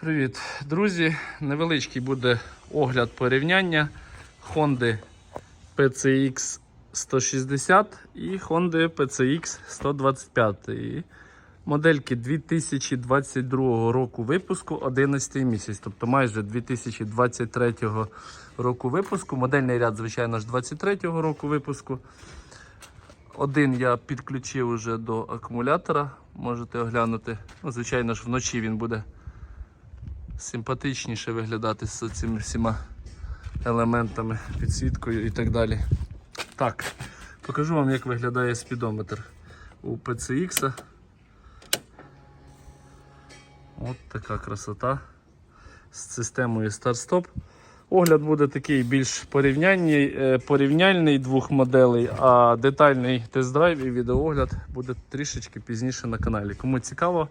Привіт, друзі! Невеличкий буде огляд порівняння Honda PCX 160 і Honda PCX 125. І Модельки 2022 року випуску 11 місяць, тобто майже 2023 року випуску. Модельний ряд, звичайно ж, 23 року випуску. Один я підключив уже до акумулятора, можете оглянути. Ну, звичайно ж, вночі він буде симпатичніше виглядати з цими всіма елементами, підсвіткою і так далі. Так, покажу вам, як виглядає спідометр у PCX. От така красота з системою старт-стоп. Огляд буде такий більш е, порівняльний двох моделей, а детальний тест-драйв і відеоогляд буде трішечки пізніше на каналі. Кому цікаво,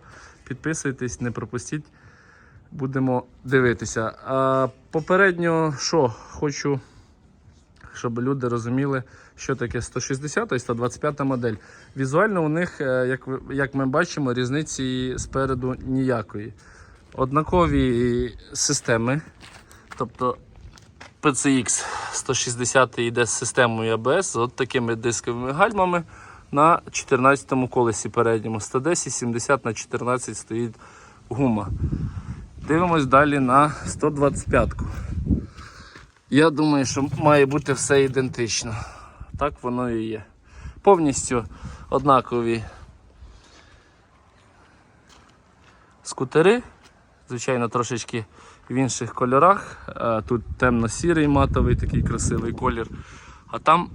підписуйтесь, не пропустіть. Будемо дивитися. А попередньо, що хочу, щоб люди розуміли, що таке 160 і 125 модель. Візуально у них, е, як, як ми бачимо, різниці спереду ніякої. Однакові системи. Тобто PCX 160 йде з системою ABS з от такими дисковими гальмами на 14 колесі передньому. 110 70 на 14 стоїть гума. Дивимось далі на 125-ку. Я думаю, що має бути все ідентично. Так воно і є. Повністю однакові скутери. Звичайно, трошечки в інших кольорах. Е, Тут темно-сірий матовий такий красивий колір, а там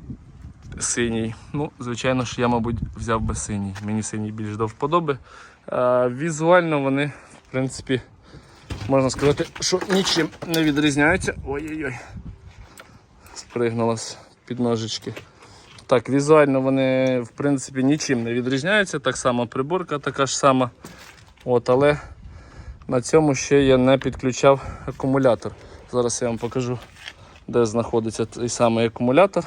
синій. Ну, звичайно ж, я, мабуть, взяв би синій. Мені синій більш до вподоби. Е, Візуально вони, в принципі, можна сказати, що нічим не відрізняються. Ой-ой-ой. Спригнула з під ножички. Так, візуально вони, в принципі, нічим не відрізняються. Так само приборка така ж сама. От, але на цьому ще я не підключав акумулятор. Зараз я вам покажу, де знаходиться той самий акумулятор.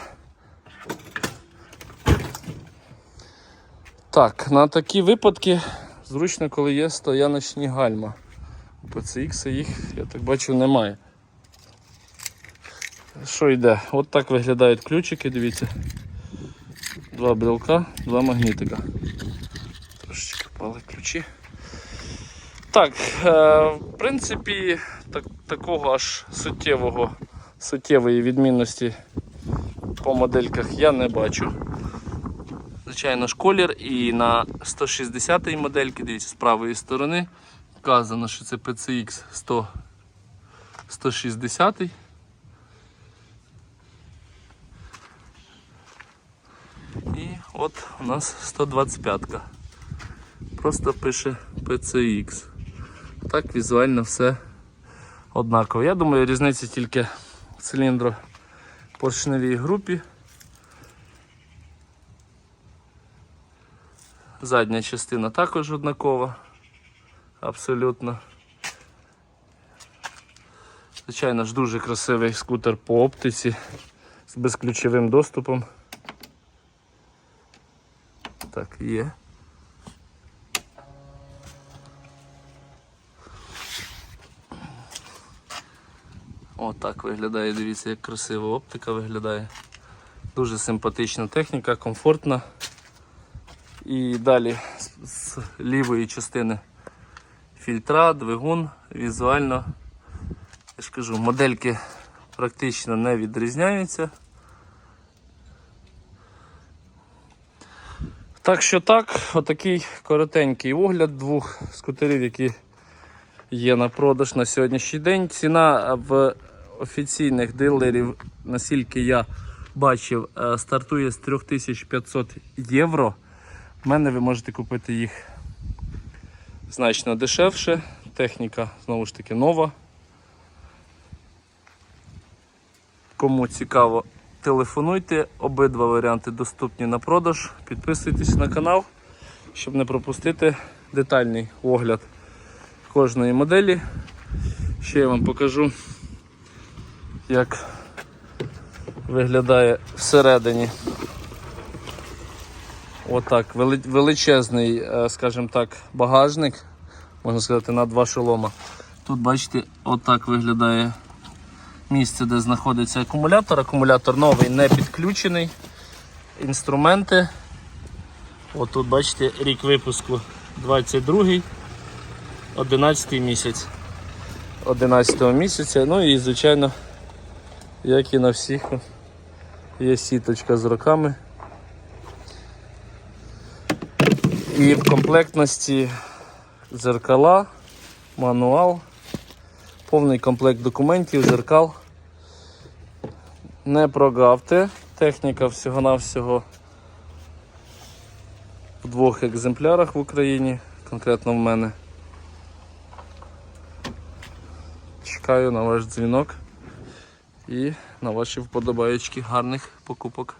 Так, на такі випадки зручно, коли є стояночні гальма. PCX їх, я так бачу, немає. Що йде? От так виглядають ключики, дивіться. Два брелка, два магнітика. Трошечки впали ключі. Так, е, в принципі, так, такого аж суттєвого, суттєвої відмінності по модельках я не бачу. Звичайно ж колір і на 160 й модельки, дивіться, з правої сторони вказано, що це PCX 100, 160. І от у нас 125. -ка. Просто пише PCX. Так візуально все однаково. Я думаю, різниця тільки в циліндропоршневій групі. Задня частина також однакова. Абсолютно. Звичайно ж дуже красивий скутер по оптиці з безключовим доступом. Так, є. Отак виглядає, дивіться, як красиво оптика виглядає. Дуже симпатична техніка, комфортна. І далі з лівої частини фільтра, двигун, візуально, я ж кажу, модельки практично не відрізняються. Так що так, отакий коротенький огляд двох скутерів, які є на продаж на сьогоднішній день. Ціна в офіційних дилерів, наскільки я бачив, е, стартує з 3500 євро. В мене ви можете купити їх значно дешевше. Техніка знову ж таки нова. Кому цікаво, телефонуйте. Обидва варіанти доступні на продаж. Підписуйтесь на канал, щоб не пропустити детальний огляд кожної моделі. Ще я вам покажу, як виглядає всередині. Отак, величезний, е, скажімо так, багажник, можна сказати, на два шолома. Тут бачите, отак виглядає місце, де знаходиться акумулятор. Акумулятор новий, не підключений. Інструменти. Отут бачите рік випуску 22-й, 11 місяць. 11 місяця. Ну і звичайно, як і на всіх, є сіточка з роками. І в комплектності дзеркала, мануал, повний комплект документів, зеркал. Не прогавте. Техніка всього-навсього в двох екземплярах в Україні, конкретно в мене. Чекаю на ваш дзвінок і на ваші вподобаєчки гарних покупок.